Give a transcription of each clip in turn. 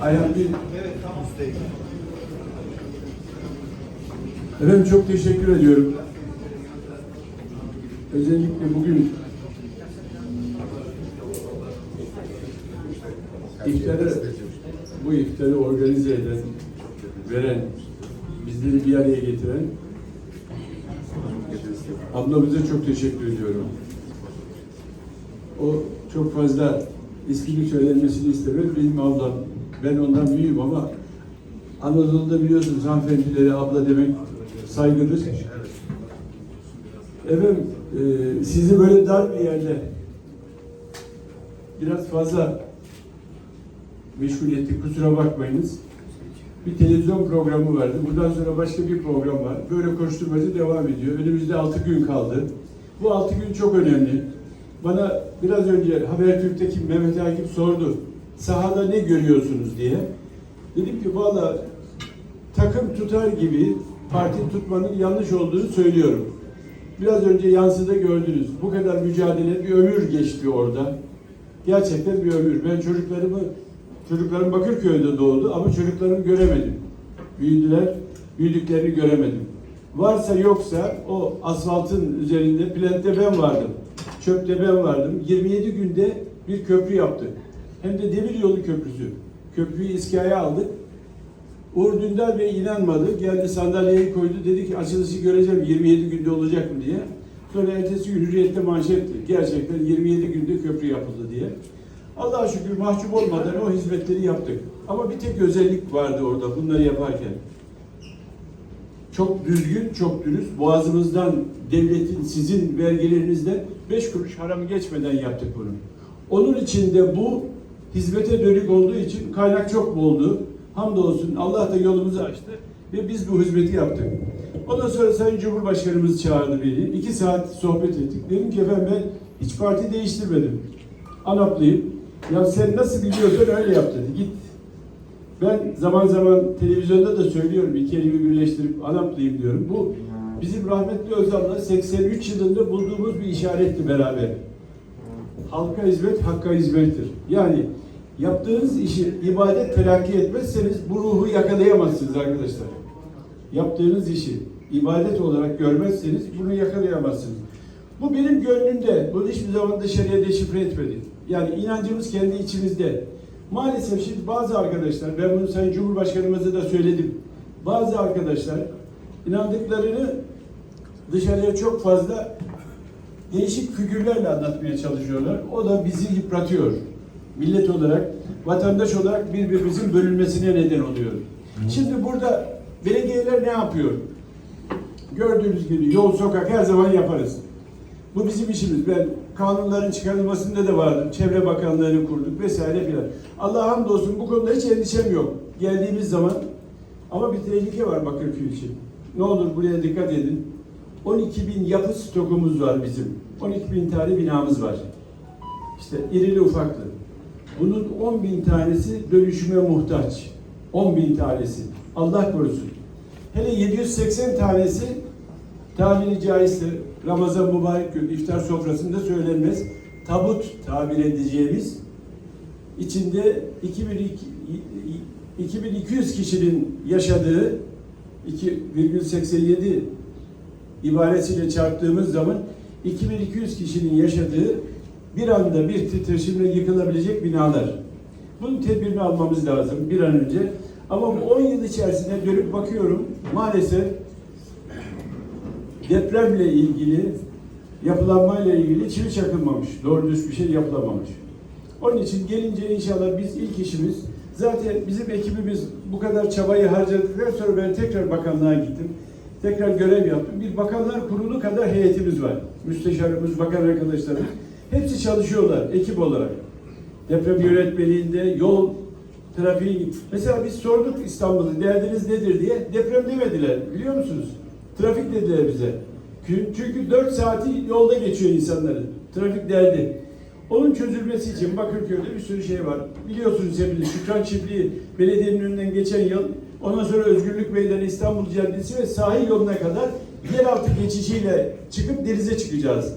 Ayhan bir Evet tam üstteyim. Efendim çok teşekkür ediyorum. Özellikle bugün iftarı, bu iftarı organize eden, veren, bizleri bir araya getiren ablamıza çok teşekkür ediyorum. O çok fazla ismini söylenmesini istemez. Benim ablam. Ben ondan büyüğüm ama Anadolu'da biliyorsunuz hanımefendilere abla demek saygıdır. Efendim, e, sizi böyle dar bir yerde biraz fazla meşgul ettik. Kusura bakmayınız. Bir televizyon programı vardı. Bundan sonra başka bir program var. Böyle koşturmacı devam ediyor. Önümüzde altı gün kaldı. Bu altı gün çok önemli. Bana biraz önce Habertürk'teki Mehmet Akif sordu. Sahada ne görüyorsunuz diye. Dedim ki valla takım tutar gibi parti tutmanın yanlış olduğunu söylüyorum. Biraz önce yansıda gördünüz. Bu kadar mücadele bir ömür geçti orada. Gerçekten bir ömür. Ben çocuklarımı, çocuklarım Bakırköy'de doğdu ama çocuklarımı göremedim. Büyüdüler, büyüdüklerini göremedim. Varsa yoksa o asfaltın üzerinde plantte ben vardım. Çöpte ben vardım. 27 günde bir köprü yaptı. Hem de demir yolu köprüsü. Köprüyü iskaya aldık. Uğur Dündar Bey inanmadı. Geldi sandalyeyi koydu. Dedi ki açılışı göreceğim 27 günde olacak mı diye. Sonra ertesi gün Hürriyet'te manşetti. Gerçekten 27 günde köprü yapıldı diye. Allah'a şükür mahcup olmadan o hizmetleri yaptık. Ama bir tek özellik vardı orada bunları yaparken. Çok düzgün, çok dürüst. Boğazımızdan, devletin, sizin vergilerinizden beş kuruş haram geçmeden yaptık bunu. Onun için de bu hizmete dönük olduğu için kaynak çok boldu. Hamdolsun Allah da yolumuzu açtı ve biz bu hizmeti yaptık. Ondan sonra Sayın Cumhurbaşkanımız çağırdı beni. İki saat sohbet ettik. Dedim ki efendim ben hiç parti değiştirmedim. Anaplıyım. Ya sen nasıl biliyorsan öyle yap dedi. Git. Ben zaman zaman televizyonda da söylüyorum. İki elimi birleştirip Anaplıyım diyorum. Bu bizim rahmetli Özal'la 83 yılında bulduğumuz bir işaretti beraber. Halka hizmet, hakka hizmettir. Yani yaptığınız işi ibadet telakki etmezseniz bu ruhu yakalayamazsınız arkadaşlar. Yaptığınız işi ibadet olarak görmezseniz bunu yakalayamazsınız. Bu benim gönlümde. Bunu hiçbir zaman dışarıya deşifre etmedi. Yani inancımız kendi içimizde. Maalesef şimdi bazı arkadaşlar, ben bunu Sayın Cumhurbaşkanımıza da söyledim. Bazı arkadaşlar inandıklarını dışarıya çok fazla değişik figürlerle anlatmaya çalışıyorlar. O da bizi yıpratıyor. Millet olarak, vatandaş olarak birbirimizin bölünmesine neden oluyor. Şimdi burada belediyeler ne yapıyor? Gördüğünüz gibi yol, sokak her zaman yaparız. Bu bizim işimiz. Ben kanunların çıkarılmasında da vardım. Çevre Bakanlığı'nı kurduk vesaire filan. Allah'a hamdolsun bu konuda hiç endişem yok. Geldiğimiz zaman ama bir tehlike var Bakırköy için. Ne olur buraya dikkat edin. 12 bin yapı stokumuz var bizim. 12 bin tane binamız var. İşte irili ufaklı. Bunun 10 bin tanesi dönüşüme muhtaç. 10 bin tanesi. Allah korusun. Hele 780 tanesi tabiri caizse Ramazan mübarek gün iftar sofrasında söylenmez. Tabut tabir edeceğimiz içinde 2002 2200 kişinin yaşadığı 2,87 ibaresiyle çarptığımız zaman 2200 kişinin yaşadığı bir anda bir titreşimle yıkılabilecek binalar. Bunun tedbirini almamız lazım bir an önce. Ama bu 10 yıl içerisinde dönüp bakıyorum maalesef depremle ilgili yapılanmayla ilgili çivi çakılmamış. Doğru düz bir şey yapılamamış. Onun için gelince inşallah biz ilk işimiz zaten bizim ekibimiz bu kadar çabayı harcadıktan sonra ben tekrar bakanlığa gittim. Tekrar görev yaptım. Bir bakanlar kurulu kadar heyetimiz var. Müsteşarımız, bakan arkadaşlarımız. Hepsi çalışıyorlar ekip olarak. Deprem yönetmeliğinde, yol, trafiği. Mesela biz sorduk İstanbul'da derdiniz nedir diye. Deprem demediler biliyor musunuz? Trafik dediler bize. Çünkü 4 saati yolda geçiyor insanların. Trafik derdi. Onun çözülmesi için Bakırköy'de bir sürü şey var. Biliyorsunuz hepiniz Şükran Çiftliği belediyenin önünden geçen yıl ondan sonra Özgürlük Meydanı İstanbul Caddesi ve sahil yoluna kadar yeraltı geçişiyle çıkıp denize çıkacağız.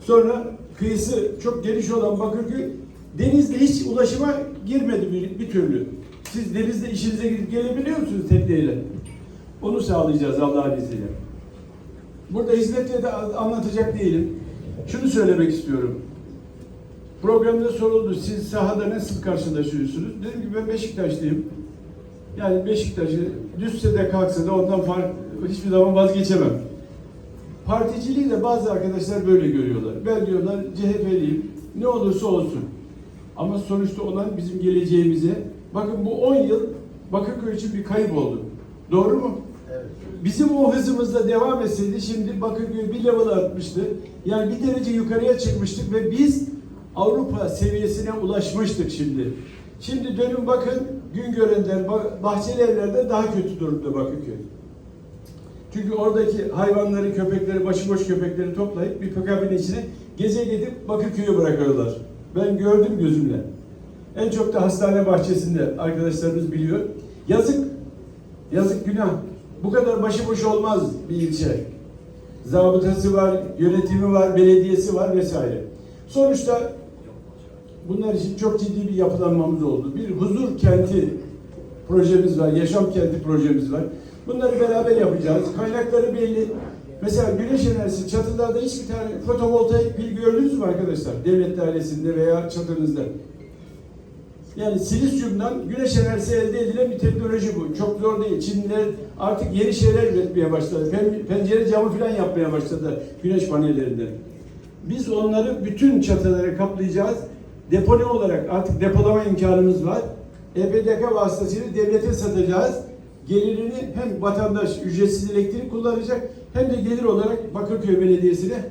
Sonra kıyısı çok geniş olan Bakırköy denizde hiç ulaşıma girmedi bir, bir türlü. Siz denizde işinize gidip gelebiliyor musunuz tekneyle? Onu sağlayacağız Allah'ın izniyle. Burada hizmetle de anlatacak değilim. Şunu söylemek istiyorum. Programda soruldu. Siz sahada nasıl karşılaşıyorsunuz? Dedim ki ben Beşiktaşlıyım. Yani Beşiktaş'ı düşse de kalksa da ondan fark, hiçbir zaman vazgeçemem. Particiliği de bazı arkadaşlar böyle görüyorlar. Ben diyorlar CHP'liyim. Ne olursa olsun. Ama sonuçta olan bizim geleceğimize. Bakın bu 10 yıl Bakırköy için bir kayıp oldu. Doğru mu? Evet. Bizim o hızımızla devam etseydi şimdi Bakırköy bir level atmıştı. Yani bir derece yukarıya çıkmıştık ve biz Avrupa seviyesine ulaşmıştık şimdi. Şimdi dönün bakın Güngören'den, Bah- Bahçeli Evler'den daha kötü durumda Bakırköy. Çünkü oradaki hayvanları, köpekleri, başıboş köpekleri toplayıp bir pikabın içine gece gidip Bakırköy'e bırakıyorlar. Ben gördüm gözümle. En çok da hastane bahçesinde arkadaşlarımız biliyor. Yazık, yazık günah. Bu kadar başıboş olmaz bir ilçe. Zabıtası var, yönetimi var, belediyesi var vesaire. Sonuçta bunlar için çok ciddi bir yapılanmamız oldu. Bir huzur kenti projemiz var, yaşam kenti projemiz var. Bunları beraber yapacağız. Kaynakları belli. Mesela güneş enerjisi çatılarda hiçbir tane fotovoltaik pil gördünüz mü arkadaşlar? Devlet dairesinde veya çatınızda. Yani silisyumdan güneş enerjisi elde edilen bir teknoloji bu. Çok zor değil. Çinliler artık yeni şeyler üretmeye başladı. Pen- Pencere camı falan yapmaya başladı güneş panellerinden. Biz onları bütün çatıları kaplayacağız. Depone olarak artık depolama imkanımız var. EPDK vasıtasıyla devlete satacağız. Gelirini hem vatandaş ücretsiz elektrik kullanacak hem de gelir olarak Bakırköy Belediyesi'ne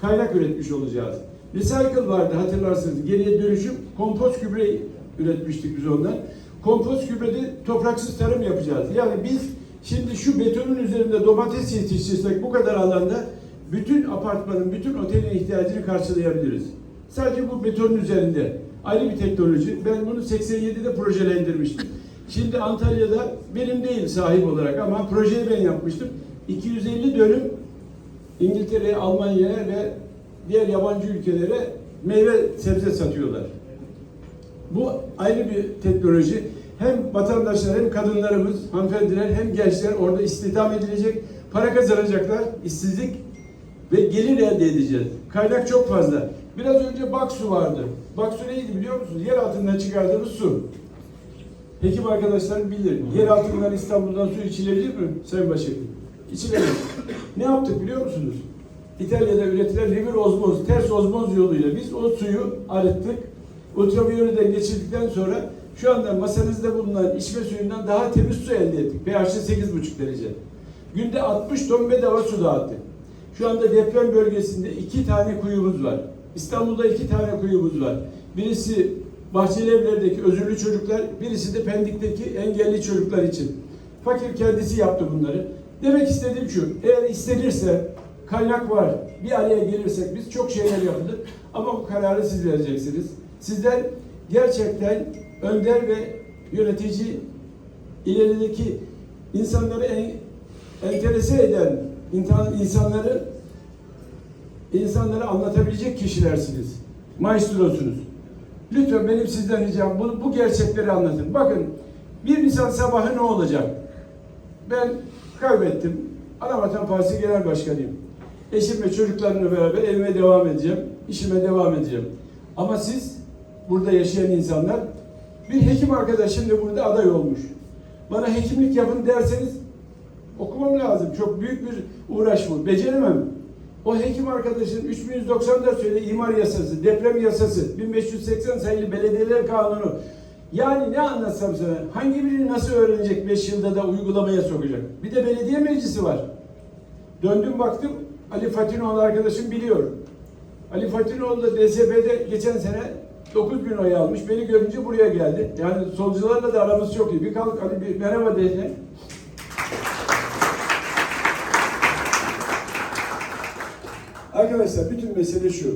kaynak üretmiş olacağız. Recycle vardı hatırlarsınız. Geriye dönüşüm kompost gübre üretmiştik biz ondan. Kompost gübrede topraksız tarım yapacağız. Yani biz şimdi şu betonun üzerinde domates yetiştirsek bu kadar alanda bütün apartmanın, bütün otelin ihtiyacını karşılayabiliriz. Sadece bu betonun üzerinde. Ayrı bir teknoloji. Ben bunu 87'de projelendirmiştim. Şimdi Antalya'da benim değil sahip olarak ama projeyi ben yapmıştım. 250 dönüm İngiltere'ye, Almanya'ya ve diğer yabancı ülkelere meyve sebze satıyorlar. Bu ayrı bir teknoloji. Hem vatandaşlar hem kadınlarımız, hanımefendiler hem gençler orada istihdam edilecek, para kazanacaklar, işsizlik ve gelir elde edeceğiz. Kaynak çok fazla. Biraz önce Baksu vardı. Baksu neydi biliyor musunuz? Yer altından çıkardığımız su. Hekim arkadaşlar bilir. Yer altından İstanbul'dan su içilebilir mi Sayın Başhekim? İçilemez. ne yaptık biliyor musunuz? İtalya'da üretilen river ozmoz, ters ozmoz yoluyla biz o suyu arıttık. Ultraviyoleden geçirdikten sonra şu anda masanızda bulunan içme suyundan daha temiz su elde ettik. pH'i 8,5 derece. Günde 60 ton bedava su dağıttık. Şu anda deprem bölgesinde iki tane kuyumuz var. İstanbul'da iki tane kuyumuz var. Birisi Bahçeli Evler'deki özürlü çocuklar, birisi de Pendik'teki engelli çocuklar için. Fakir kendisi yaptı bunları. Demek istediğim şu, eğer istenirse, kaynak var, bir araya gelirsek biz çok şeyler yapılır. Ama bu kararı siz vereceksiniz. Sizler gerçekten önder ve yönetici ilerideki insanları en, enterese eden insan- insanları insanlara anlatabilecek kişilersiniz. Maestrosunuz. Lütfen benim sizden ricam bu, bu gerçekleri anlatın. Bakın bir Nisan sabahı ne olacak? Ben kaybettim. Anavatan Partisi Genel Başkanıyım. Eşim ve çocuklarımla beraber evime devam edeceğim. işime devam edeceğim. Ama siz burada yaşayan insanlar bir hekim arkadaşım da burada aday olmuş. Bana hekimlik yapın derseniz okumam lazım. Çok büyük bir uğraş bu. Beceremem. O hekim arkadaşın 3194 sayılı imar yasası, deprem yasası, 1580 sayılı belediyeler kanunu. Yani ne anlatsam sana? Hangi birini nasıl öğrenecek 5 yılda da uygulamaya sokacak? Bir de belediye meclisi var. Döndüm baktım Ali Fatinoğlu arkadaşım biliyor. Ali Fatinoğlu da DSP'de geçen sene 9 bin oy almış. Beni görünce buraya geldi. Yani solcularla da aramız çok iyi. Bir kalk Ali bir merhaba diyeceğim. Arkadaşlar bütün mesele şu.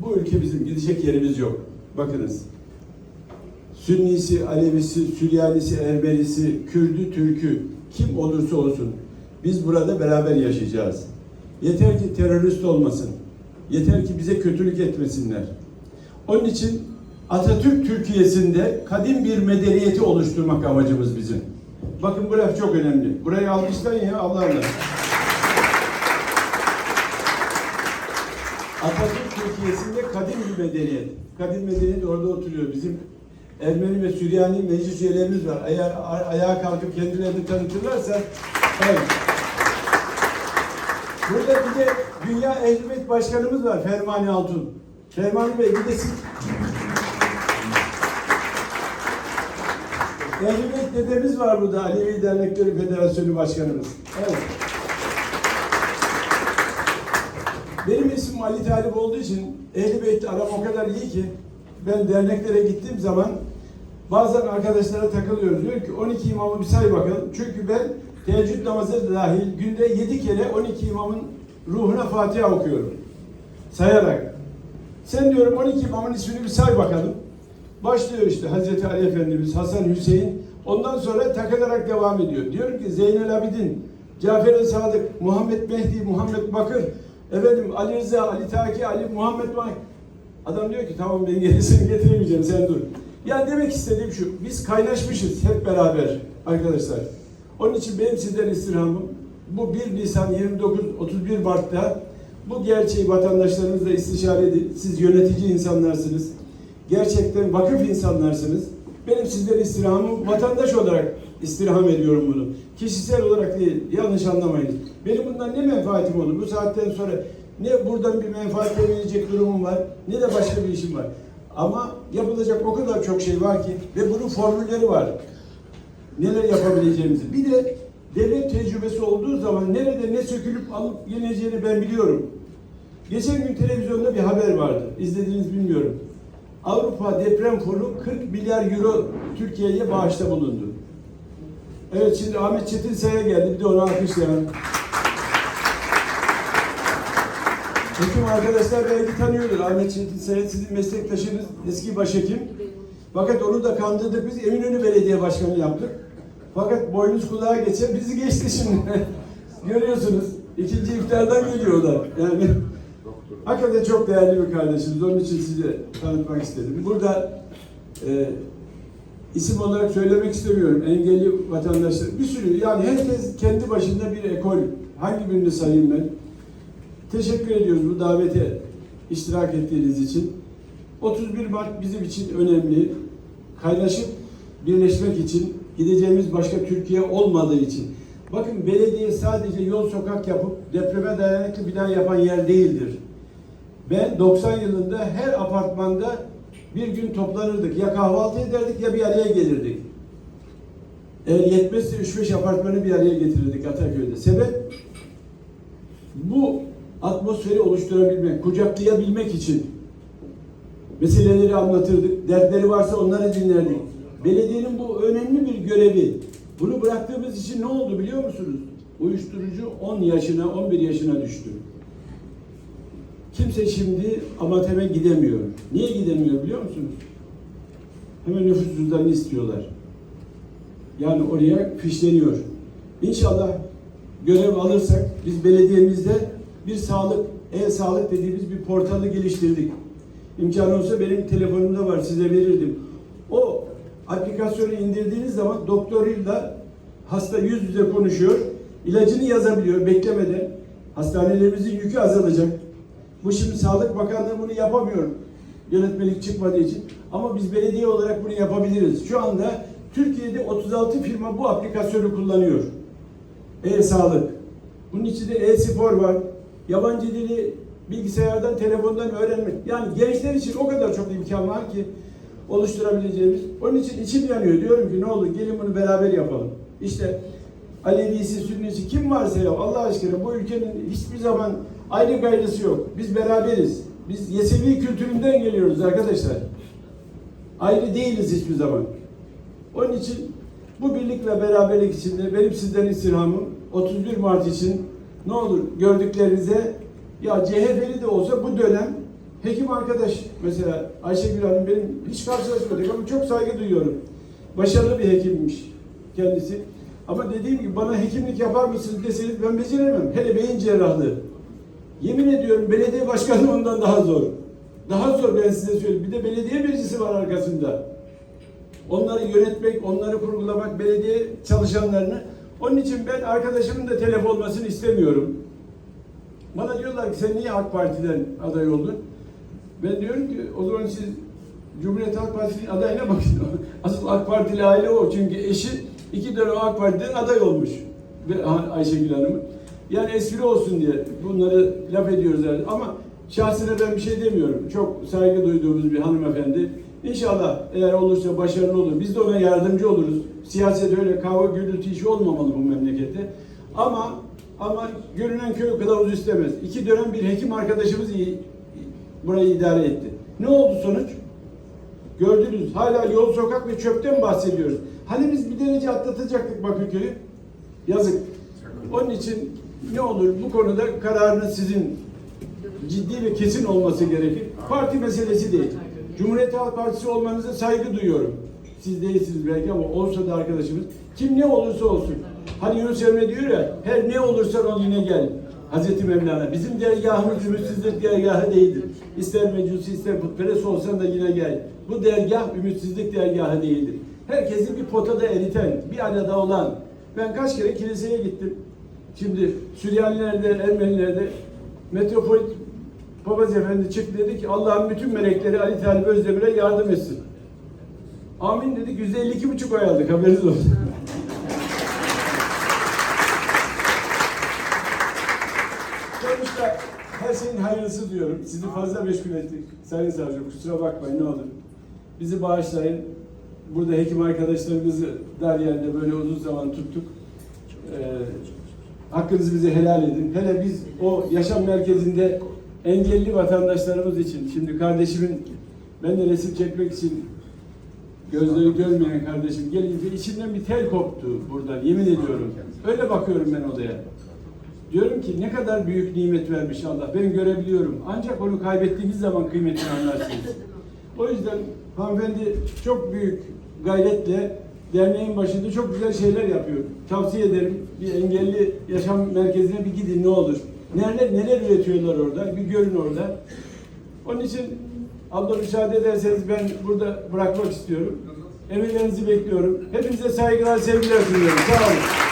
Bu ülke bizim gidecek yerimiz yok. Bakınız. Sünnisi, Alevisi, Süryanisi, Ermenisi, Kürdü, Türkü kim olursa olsun biz burada beraber yaşayacağız. Yeter ki terörist olmasın. Yeter ki bize kötülük etmesinler. Onun için Atatürk Türkiye'sinde kadim bir medeniyeti oluşturmak amacımız bizim. Bakın bu laf çok önemli. Burayı alkışlayın ya Allah'ım. Atatürk Türkiye'sinde kadim bir medeniyet. Kadim medeniyet orada oturuyor. Bizim Ermeni ve Süryani meclis üyelerimiz var. Eğer ayağa kalkıp kendilerini tanıtırlarsa evet. Burada bir de Dünya Ehl-i Beyt Başkanımız var Fermani Altun. Fermani Bey bir de siz Ehl-i Beyt dedemiz var burada Alevi Dernekleri Federasyonu Başkanımız. Evet. İsmim Ali Talip olduğu için Ehl-i Beyt'le aram o kadar iyi ki ben derneklere gittiğim zaman bazen arkadaşlara takılıyorum. Diyor ki 12 imamı bir say bakalım. Çünkü ben teheccüd namazı dahil günde 7 kere 12 imamın ruhuna Fatiha okuyorum. Sayarak. Sen diyorum 12 imamın ismini bir say bakalım. Başlıyor işte Hazreti Ali Efendimiz, Hasan Hüseyin. Ondan sonra takılarak devam ediyor. Diyorum ki Zeynel Abidin, Cafer Sadık, Muhammed Mehdi, Muhammed Bakır, efendim Ali Rıza, Ali Taki, Ali Muhammed Bak. Adam diyor ki tamam ben gerisini getiremeyeceğim sen dur. Ya demek istediğim şu, biz kaynaşmışız hep beraber arkadaşlar. Onun için benim sizden istirhamım bu 1 Nisan 29-31 Mart'ta bu gerçeği vatandaşlarımızla istişare edin. Siz yönetici insanlarsınız. Gerçekten vakıf insanlarsınız. Benim sizden istirhamım vatandaş olarak istirham ediyorum bunu. Kişisel olarak değil. Yanlış anlamayın. Benim bundan ne menfaatim olur? Bu saatten sonra ne buradan bir menfaat elde durumum var ne de başka bir işim var. Ama yapılacak o kadar çok şey var ki ve bunun formülleri var. Neler yapabileceğimizi. Bir de devlet tecrübesi olduğu zaman nerede ne sökülüp alıp yeneceğini ben biliyorum. Geçen gün televizyonda bir haber vardı. İzlediğiniz bilmiyorum. Avrupa Deprem Fonu 40 milyar euro Türkiye'ye bağışta bulundu. Evet şimdi Ahmet Çetin Say'a geldi. Bir de onu alkışlayalım. Hekim arkadaşlar belki tanıyordur. Ahmet Çetin Say'a sizin meslektaşınız, eski başhekim. Fakat onu da kandırdık biz. Eminönü Belediye Başkanı yaptık. Fakat boynuz kulağa geçer. Bizi geçti şimdi. Görüyorsunuz. İkinci iftardan geliyor o da. Yani Hakikaten çok değerli bir kardeşimiz. Onun için size tanıtmak istedim. Burada e, isim olarak söylemek istemiyorum. Engelli vatandaşlar. Bir sürü yani herkes kendi başında bir ekol. Hangi birini sayayım ben? Teşekkür ediyoruz bu davete iştirak ettiğiniz için. 31 Mart bizim için önemli. Kaynaşıp birleşmek için gideceğimiz başka Türkiye olmadığı için. Bakın belediye sadece yol sokak yapıp depreme dayanıklı bina yapan yer değildir. Ben 90 yılında her apartmanda bir gün toplanırdık. Ya kahvaltı ederdik ya bir araya gelirdik. Eğer yetmezse 3-5 apartmanı bir araya getirirdik Ataköy'de. Sebep bu atmosferi oluşturabilmek, kucaklayabilmek için meseleleri anlatırdık. Dertleri varsa onları dinlerdik. Belediyenin bu önemli bir görevi. Bunu bıraktığımız için ne oldu biliyor musunuz? Uyuşturucu 10 yaşına, 11 yaşına düştü. Kimse şimdi amateme gidemiyor. Niye gidemiyor biliyor musunuz? Hemen nüfus istiyorlar. Yani oraya fişleniyor. İnşallah görev alırsak biz belediyemizde bir sağlık, e-sağlık dediğimiz bir portalı geliştirdik. İmkanı olsa benim telefonumda var size verirdim. O aplikasyonu indirdiğiniz zaman doktoruyla hasta yüz yüze konuşuyor. ilacını yazabiliyor beklemeden. Hastanelerimizin yükü azalacak. Bu şimdi Sağlık Bakanlığı bunu yapamıyor. Yönetmelik çıkmadığı için. Ama biz belediye olarak bunu yapabiliriz. Şu anda Türkiye'de 36 firma bu aplikasyonu kullanıyor. E-sağlık. Bunun içinde e-spor var. Yabancı dili bilgisayardan, telefondan öğrenmek. Yani gençler için o kadar çok imkan var ki oluşturabileceğimiz. Onun için içim yanıyor. Diyorum ki ne olur gelin bunu beraber yapalım. İşte Alevisi, Sünnisi kim varsa ya Allah aşkına bu ülkenin hiçbir zaman ayrı gayrısı yok. Biz beraberiz. Biz Yesevi kültüründen geliyoruz arkadaşlar. Ayrı değiliz hiçbir zaman. Onun için bu birlik ve beraberlik içinde benim sizden istirhamım 31 Mart için ne olur gördüklerinize ya CHP'li de olsa bu dönem hekim arkadaş mesela Ayşegül Hanım benim hiç karşılaşmadık ama çok saygı duyuyorum. Başarılı bir hekimmiş kendisi. Ama dediğim gibi bana hekimlik yapar mısınız deseniz ben beceremem. Hele beyin cerrahlığı. Yemin ediyorum belediye başkanı ondan daha zor. daha zor ben size söyleyeyim. Bir de belediye meclisi var arkasında. Onları yönetmek, onları kurgulamak, belediye çalışanlarını. Onun için ben arkadaşımın da telef olmasını istemiyorum. Bana diyorlar ki sen niye AK Parti'den aday oldun? Ben diyorum ki o zaman siz Cumhuriyet Halk Partisi'nin adayına bakın. Asıl AK Partili aile o. Çünkü eşi iki dönem AK Parti'den aday olmuş. Ayşegül Hanım'ın. Yani espri olsun diye bunları laf ediyoruz herhalde. Ama şahsına ben bir şey demiyorum. Çok saygı duyduğumuz bir hanımefendi. İnşallah eğer olursa başarılı olur. Biz de ona yardımcı oluruz. Siyaset öyle kavga gürültü işi olmamalı bu memlekette. Ama ama görünen köy kılavuz istemez. İki dönem bir hekim arkadaşımız iyi, burayı idare etti. Ne oldu sonuç? Gördünüz hala yol, sokak ve çöpten bahsediyoruz. Hani biz bir derece atlatacaktık Bakırköy'ü? Yazık. Onun için ne olur bu konuda kararınız sizin ciddi ve kesin olması gerekir. Parti meselesi değil. Cumhuriyet Halk Partisi olmanıza saygı duyuyorum. Siz değilsiniz belki ama olsa da arkadaşımız. Kim ne olursa olsun. Hani Yunus Emre diyor ya, her ne olursa ol yine gel. Hazreti Mevlana. Bizim dergahımız ümitsizlik dergahı değildir. İster mecusi ister putperest olsan da yine gel. Bu dergah ümitsizlik dergahı değildir. Herkesi bir potada eriten, bir arada olan. Ben kaç kere kiliseye gittim. Şimdi Süryanilerde, Ermenilerde Metropolit Papaz Efendi çıktı dedi ki Allah'ın bütün melekleri Ali Talip Özdemir'e yardım etsin. Amin dedik. Yüzde 52 buçuk oy aldık. Haberiniz olsun. Sonuçta her şeyin hayırlısı diyorum. Sizi fazla meşgul ettik. Sayın Savcı kusura bakmayın ne olur. Bizi bağışlayın. Burada hekim arkadaşlarımızı dar yerde böyle uzun zaman tuttuk. Ee, hakkınızı bize helal edin. Hele biz o yaşam merkezinde engelli vatandaşlarımız için, şimdi kardeşimin ben de resim çekmek için gözleri görmeyen kardeşim gelince içimden bir tel koptu buradan yemin ediyorum. Öyle bakıyorum ben odaya. Diyorum ki ne kadar büyük nimet vermiş Allah. Ben görebiliyorum. Ancak onu kaybettiğimiz zaman kıymetini anlarsınız. O yüzden hanımefendi çok büyük gayretle derneğin başında çok güzel şeyler yapıyor. Tavsiye ederim. Bir engelli yaşam merkezine bir gidin ne olur. Neler neler üretiyorlar orada. Bir görün orada. Onun için Allah müsaade ederseniz ben burada bırakmak istiyorum. Emirlerinizi bekliyorum. Hepinize saygılar, sevgiler sunuyorum. Sağ olun.